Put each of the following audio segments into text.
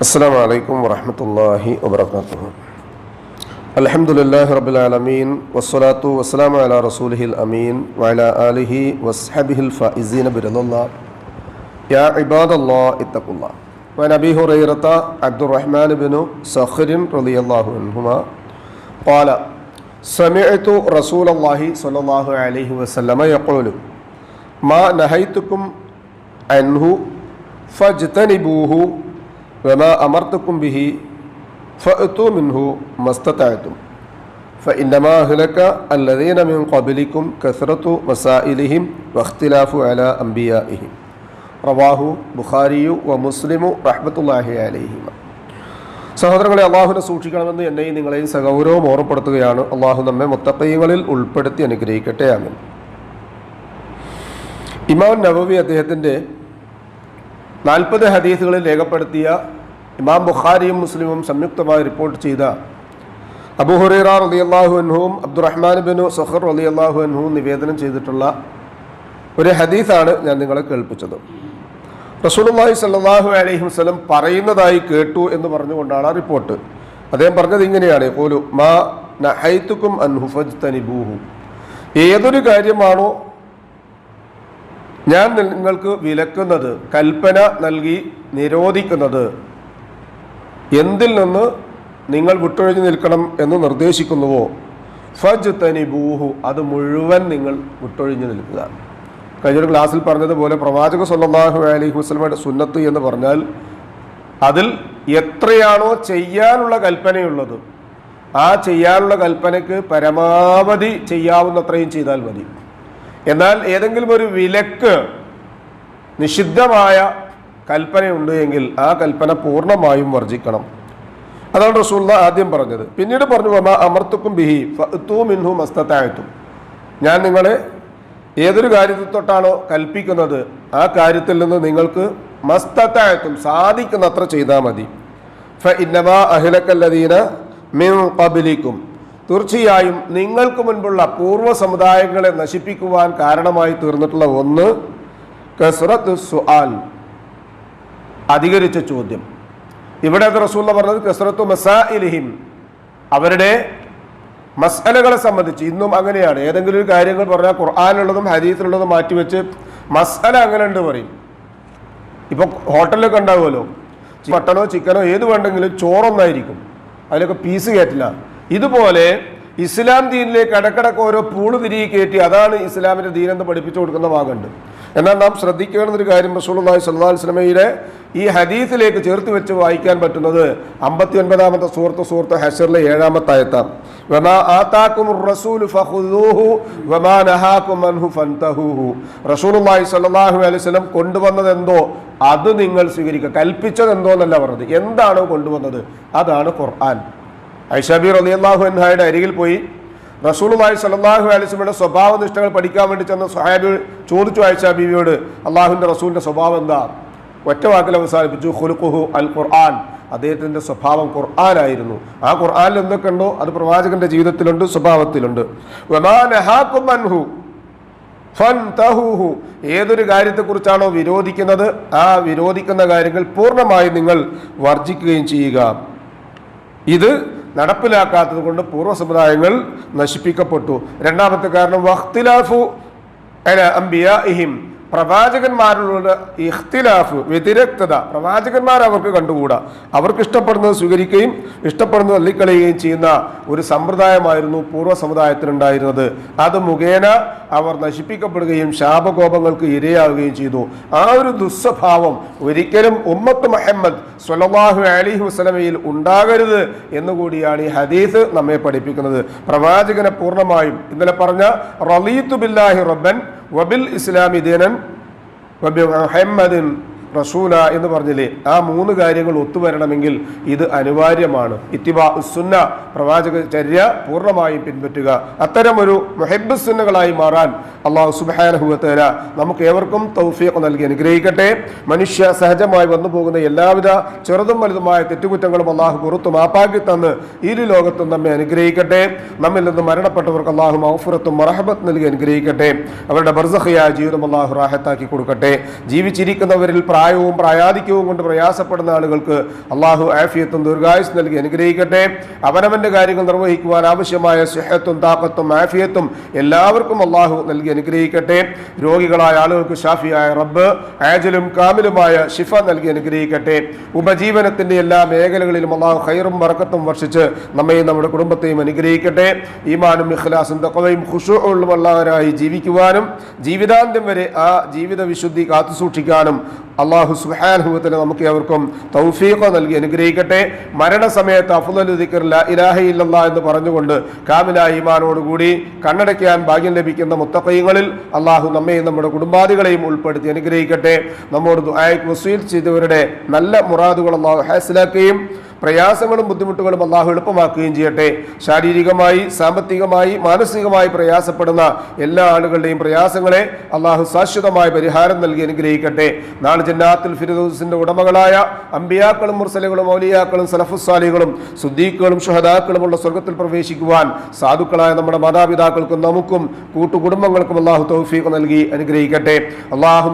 السلام عليكم ورحمة الله وبركاته الحمد لله رب العالمين والصلاة والسلام على رسوله الأمين وعلى آله وصحبه الفائزين برضا الله يا عباد الله اتقوا الله وعن أبي هريرة عبد الرحمن بن صخر رضي الله عنهما قال سمعت رسول الله صلى الله عليه وسلم يقول ما نهيتكم عنه فاجتنبوه وما أمرتكم به فأتوا منه ما استطعتم فإنما أهلك الذين من قبلكم كثرة مسائلهم واختلاف على أنبيائهم റവാഹു ബുഖാരിയു വ മുസ്ലിമു റഹ്മത്തുല്ലാഹി അലൈഹിമ സഹോദരങ്ങളെ അള്ളാഹുവിനെ സൂക്ഷിക്കണമെന്ന് എന്നെയും നിങ്ങളെയും സഗൗരവം ഓർമ്മപ്പെടുത്തുകയാണ് അള്ളാഹു നമ്മെ മുത്തക്കയങ്ങളിൽ ഉൾപ്പെടുത്തി അനുഗ്രഹിക്കട്ടെ ആമൻ ഇമാം നബവി അദ്ദേഹത്തിൻ്റെ നാൽപ്പത് ഹദീസുകളിൽ രേഖപ്പെടുത്തിയ ഇമാം ബുഖാരിയും മുസ്ലിമും സംയുക്തമായി റിപ്പോർട്ട് ചെയ്ത അബുഹുറൈറ റലി അള്ളാഹു അൻഹുവും അബ്ദുറഹ്മാൻ ബിനു സഹർ റലി അള്ളാഹു അൻഹുവും നിവേദനം ചെയ്തിട്ടുള്ള ഒരു ഹദീസാണ് ഞാൻ നിങ്ങളെ കേൾപ്പിച്ചത്. റസൂലുള്ളാഹി സ്വല്ലല്ലാഹു അലൈഹി വസ്ലം പറയുന്നതായി കേട്ടു എന്ന് പറഞ്ഞുകൊണ്ടാണ് ആ റിപ്പോർട്ട്. അദ്ദേഹം പറഞ്ഞത് ഇങ്ങനെയാണ് പോലു മാ നഹൈത്തുക്കും അൻഹുഫജ് തനിബൂഹു ഏതൊരു കാര്യമാണോ ഞാൻ നിങ്ങൾക്ക് വിലക്കുന്നത് കൽപ്പന നൽകി നിരോധിക്കുന്നത്. എന്തിൽ നിന്ന് നിങ്ങൾ വിട്ടൊഴിഞ്ഞു നിൽക്കണം എന്ന് നിർദ്ദേശിക്കുന്നുവോ? ഫജ് തനി ബൂഹു അത് മുഴുവൻ നിങ്ങൾ വിട്ടൊഴിഞ്ഞു നിൽക്കുക. കഴിഞ്ഞൊരു ക്ലാസ്സിൽ പറഞ്ഞതുപോലെ പ്രവാചക സല്ലല്ലാഹു അലൈഹി വസല്ലമയുടെ സുന്നത്ത് എന്ന് പറഞ്ഞാൽ അതിൽ എത്രയാണോ ചെയ്യാനുള്ള കൽപ്പനയുള്ളത് ആ ചെയ്യാനുള്ള കൽപ്പനയ്ക്ക് പരമാവധി ചെയ്യാവുന്നത്രയും ചെയ്താൽ മതി. എന്നാൽ ഏതെങ്കിലും ഒരു വിലക്ക് നിഷിദ്ധമായ കൽപ്പനയുണ്ട് എങ്കിൽ ആ കൽപ്പന പൂർണമായും വർജിക്കണം. അതാണ് റസൂള്ള ആദ്യം പറഞ്ഞത്. പിന്നീട് പറഞ്ഞു വമ അമർത്തുക്കും ബിഹി ഫത്തു മിൻഹു മസ്തത്തായത്തും ഞാൻ നിങ്ങളെ ഏതൊരു കാര്യത്തിൽ തൊട്ടാണോ കൽപ്പിക്കുന്നത് ആ കാര്യത്തിൽ നിന്ന് നിങ്ങൾക്ക് മസ്തത്തായത്തും സാധിക്കുന്നത്ര ചെയ്താൽ മതി. ഫ ഇന്നവാ അഹിലക്കല്ലദീന മിൻ കബിലിക്കും തീർച്ചയായും നിങ്ങൾക്ക് മുൻപുള്ള പൂർവ സമുദായങ്ങളെ നശിപ്പിക്കുവാൻ കാരണമായി തീർന്നിട്ടുള്ള ഒന്ന് കസ്രത്ത് സുആൽ. അധികരിച്ച ചോദ്യം. ഇവിടെ അത് റസൂല്ല പറഞ്ഞത് കസ്രത്തു മസാഇലിഹിം. അവരുടെ മസ്അലകളെ സംബന്ധിച്ച് ഇന്നും അങ്ങനെയാണ്. ഏതെങ്കിലും ഒരു കാര്യങ്ങൾ പറഞ്ഞാൽ ഖുർആാനുള്ളതും ഹരീത്തിലുള്ളതും മാറ്റിവെച്ച് മസ്അല അങ്ങനെ ഉണ്ട് പറയും. ഇപ്പൊ ഹോട്ടലിലൊക്കെ ഉണ്ടാവുമല്ലോ. മട്ടനോ ചിക്കനോ ഏത് വേണ്ടെങ്കിലും ചോറൊന്നായിരിക്കും. അതിലൊക്കെ പീസ് കയറ്റില്ല. ഇതുപോലെ ഇസ്ലാം ദീനിലേക്ക് ഇടക്കിടക്ക് ഓരോ പൂൾ തിരികെ കയറ്റി അതാണ് ഇസ്ലാമിന്റെ ദീനെന്ന് പഠിപ്പിച്ചു കൊടുക്കുന്ന ഭാഗമുണ്ട് എന്നാൽ നാം ശ്രദ്ധിക്കേണ്ട ഒരു കാര്യം റസൂലുള്ളാഹി സല്ലാ അലൈഹി വസല്ലമയുടെ ഈ ഹദീസിലേക്ക് ചേർത്ത് വെച്ച് വായിക്കാൻ പറ്റുന്നത് അമ്പത്തി ഒൻപതാമത്തെ സുഹൃത്ത് സുഹൃത്ത് ഹഷറിലെ ഏഴാമത്തെ ആയത്താണ് വമാ ആതാക്കും റസൂലു ഫഖുദൂഹു വമാ നഹാക്കും അൻഹു ഫൻതഹൂഹു. റസൂലുള്ളാഹി സ്വല്ലല്ലാഹു അലൈഹി വസല്ലം കൊണ്ടുവന്നത് എന്തോ അത് നിങ്ങൾ സ്വീകരിക്കുക. കൽപ്പിച്ചത് എന്തോ എന്നല്ല പറഞ്ഞത്. എന്താണോ കൊണ്ടുവന്നത്? അതാണ് ഖുർആൻ. ഐഷാബി റളിയല്ലാഹു അൻഹയുടെ അരികിൽ പോയി. റസൂലുള്ളാഹി സ്വല്ലല്ലാഹു അലൈഹി വസല്ലമയുടെ സ്വഭാവ നിഷ്ഠകൾ പഠിക്കാൻ വേണ്ടി ചെന്ന സഹാബി ചോദിച്ചു ആയിഷ ബീവിയോട് അള്ളാഹുവിന്റെ റസൂലിന്റെ സ്വഭാവം എന്താ? ഒറ്റ വാക്കിൽ അവസാനിപ്പിച്ചു ഹുലുഖുഹു അൽ ഖുർആൻ. അദ്ദേഹത്തിന്റെ സ്വഭാവം ഖുർആനായിരുന്നു. ആ ഖുർആനിൽ എന്തൊക്കെ ഉണ്ടോ അത് പ്രവാചകന്റെ ജീവിതത്തിലുണ്ട് സ്വഭാവത്തിലുണ്ട്. അൻഹു ഫൻതഹൂഹു. ഏതൊരു കാര്യത്തെക്കുറിച്ചാണോ വിരോധിക്കുന്നത് ആ വിരോധിക്കുന്ന കാര്യങ്ങൾ പൂർണമായി നിങ്ങൾ വർജിക്കുകയും ചെയ്യുക. ഇത് നടപ്പിലാക്കാത്തത് കൊണ്ട് പൂർവ സമുദായങ്ങൾ നശിപ്പിക്കപ്പെട്ടു. രണ്ടാമത്തെ കാരണം വഖ്തിലാഫു അല അംബിയാഇഹിം. പ്രവാചകന്മാരുടെ ഇഖ്തിലാഫ് വ്യതിരക്തത പ്രവാചകന്മാർ അവർക്ക് കണ്ടുകൂടാ. അവർക്ക് ഇഷ്ടപ്പെടുന്നത് സ്വീകരിക്കുകയും ഇഷ്ടപ്പെടുന്നത് തള്ളിക്കളയുകയും ചെയ്യുന്ന ഒരു സമ്പ്രദായമായിരുന്നു പൂർവ സമുദായത്തിനുണ്ടായിരുന്നത് അത് മുഖേന അവർ നശിപ്പിക്കപ്പെടുകയും ശാപകോപങ്ങൾക്ക് ഇരയാവുകയും ചെയ്തു. ആ ഒരു ദുസ്വഭാവം ഒരിക്കലും ഉമ്മത്ത് മുഹമ്മദ് സ്വല്ലല്ലാഹു അലി വസല്ലമയിൽ ഉണ്ടാകരുത് എന്നുകൂടിയാണ് ഈ ഹദീസ് നമ്മെ പഠിപ്പിക്കുന്നത്. പ്രവാചകനെ പൂർണമായും ഇന്നലെ പറഞ്ഞ റലീത്തു ബില്ലാഹി റബ്ബൻ وبالإسلام دينا وبمحمد റസൂല എന്ന് പറഞ്ഞില്ലേ? ആ മൂന്ന് കാര്യങ്ങൾ ഒത്തുവരണമെങ്കിൽ ഇത് അനിവാര്യമാണ്. ഇത്തിബാ സുന്ന പ്രവാചക ചര്യ പൂർണമായും പിൻപറ്റുക. അത്തരമൊരു മുഹബ്ബ് സുന്നകളായി മാറാൻ അള്ളാഹു സുബാനഹുവത്തേല നമുക്ക് ഏവർക്കും തൗഫീഖ് നൽകി അനുഗ്രഹിക്കട്ടെ. മനുഷ്യ സഹജമായി വന്നു പോകുന്ന എല്ലാവിധ ചെറുതും വലുതുമായ തെറ്റുകുറ്റങ്ങളും അള്ളാഹു പുറത്തു മാപ്പാക്കി തന്ന് ഇരു ലോകത്തും നമ്മെ അനുഗ്രഹിക്കട്ടെ. നമ്മിൽ നിന്ന് മരണപ്പെട്ടവർക്ക് അള്ളാഹു മൗഫുറത്തും മറഹബത്ത് നൽകി അനുഗ്രഹിക്കട്ടെ. അവരുടെ ബർസഹയായ ജീവിതം അള്ളാഹു റാഹത്താക്കി കൊടുക്കട്ടെ. ജീവിച്ചിരിക്കുന്നവരിൽ പ്രാ പ്രായവും പ്രായാധിക്യവും കൊണ്ട് പ്രയാസപ്പെടുന്ന ആളുകൾക്ക് അള്ളാഹു ആഫിയത്തും ദീർഘായുസ് നൽകി അനുഗ്രഹിക്കട്ടെ. അവനവന്റെ കാര്യങ്ങൾ നിർവഹിക്കുവാൻ ആവശ്യമായ സിഹത്തും താക്കത്തും ആഫിയത്തും എല്ലാവർക്കും അള്ളാഹു നൽകി അനുഗ്രഹിക്കട്ടെ. രോഗികളായ ആളുകൾക്ക് ഷാഫിയായ റബ്ബ് ആജലും കാമിലുമായ ഷിഫ നൽകി അനുഗ്രഹിക്കട്ടെ. ഉപജീവനത്തിന്റെ എല്ലാ മേഖലകളിലും അള്ളാഹു ഖൈറും വറക്കത്തും വർഷിച്ച് നമ്മയും നമ്മുടെ കുടുംബത്തെയും അനുഗ്രഹിക്കട്ടെ. ഈമാനും ഇഖ്ലാസും തക്കവയും ഖുഷുള്ളവരായി ജീവിക്കുവാനും ജീവിതാന്ത്യം വരെ ആ ജീവിത വിശുദ്ധി കാത്തുസൂക്ഷിക്കാനും അള്ളാഹു സുഹാനുഭവത്തിന് നമുക്ക് അവർക്കും തൗഫീഖ നൽകി അനുഗ്രഹിക്കട്ടെ. മരണസമയത്ത് അഫുദലു ദിക്കർ ലാ ഇലാഹ ഇല്ലല്ല എന്ന് പറഞ്ഞുകൊണ്ട് കാമില ഈമാനോടുകൂടി കണ്ണടയ്ക്കാൻ ഭാഗ്യം ലഭിക്കുന്ന മുത്തക്കൈകളിൽ അള്ളാഹു നമ്മയും നമ്മുടെ കുടുംബാദികളെയും ഉൾപ്പെടുത്തി അനുഗ്രഹിക്കട്ടെ. നമ്മോട് ദുആയ്ക്ക് വസീൽ ചെയ്തവരുടെ നല്ല മുറാദുകൾ അള്ളാഹു ഹാസിലാക്കുകയും പ്രയാസങ്ങളും ബുദ്ധിമുട്ടുകളും അള്ളാഹു എളുപ്പമാക്കുകയും ചെയ്യട്ടെ ശാരീരികമായി സാമ്പത്തികമായി മാനസികമായി പ്രയാസപ്പെടുന്ന എല്ലാ ആളുകളുടെയും പ്രയാസങ്ങളെ അള്ളാഹു ശാശ്വതമായ പരിഹാരം നൽകി അനുഗ്രഹിക്കട്ടെ നാളെ ജന്നാത്തുൽ ഫിറദൂസിന്റെ ഉടമകളായ അമ്പിയാക്കളും മുർസലുകളും മൗലിയാക്കളും സലഫുസാലികളും സുദ്ദീഖുകളും ഷഹദാക്കളുമുള്ള സ്വർഗത്തിൽ പ്രവേശിക്കുവാൻ സാധുക്കളായ നമ്മുടെ മാതാപിതാക്കൾക്കും നമുക്കും കൂട്ടുകുടുംബങ്ങൾക്കും അള്ളാഹു തൗഫീഖ് നൽകി അനുഗ്രഹിക്കട്ടെ അള്ളാഹു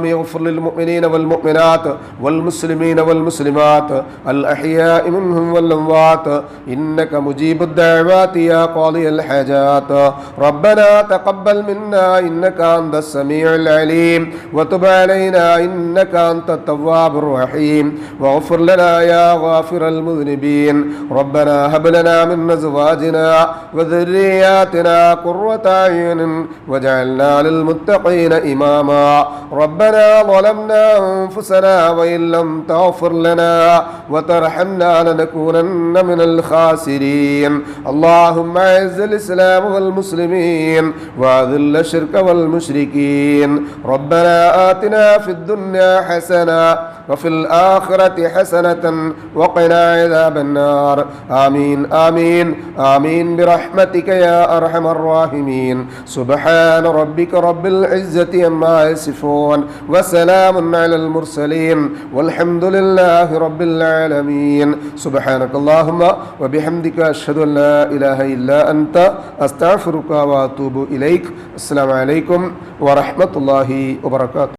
والمؤمنات والمسلمين والمسلمات الأحياء منهم والأموات. إنك مجيب الدعوات يا قاضي الحاجات. ربنا تقبل منا إنك أنت السميع العليم. وتب علينا إنك أنت التواب الرحيم. واغفر لنا يا غافر المذنبين. ربنا هب لنا من أزواجنا وذرياتنا قرة أعين. واجعلنا للمتقين إماما. ربنا ظلمنا أنفسنا وإن لم تغفر لنا وترحمنا لنكونن من الخاسرين. اللهم أعز الإسلام والمسلمين وأذل الشرك والمشركين. ربنا آتنا في الدنيا حسنة وفي الآخرة حسنة وقنا عذاب النار. آمين آمين آمين. برحمتك يا أرحم الراحمين. سبحان ربك رب العزة عما يصفون وسلام على المرسلين والحمد لله رب العالمين. സുബഹാനക അല്ലാഹുമ്മ വബിഹംദിക അഷ്ഹദു അൻ ലാ ഇലാഹ ഇല്ല അൻത അസ്തഗ്ഫിറുക വഅതൂബു ഇലൈക്. അസ്സലാമു അലൈക്കും വറഹ്മത്തുള്ളാഹി വബറകാതുഹു.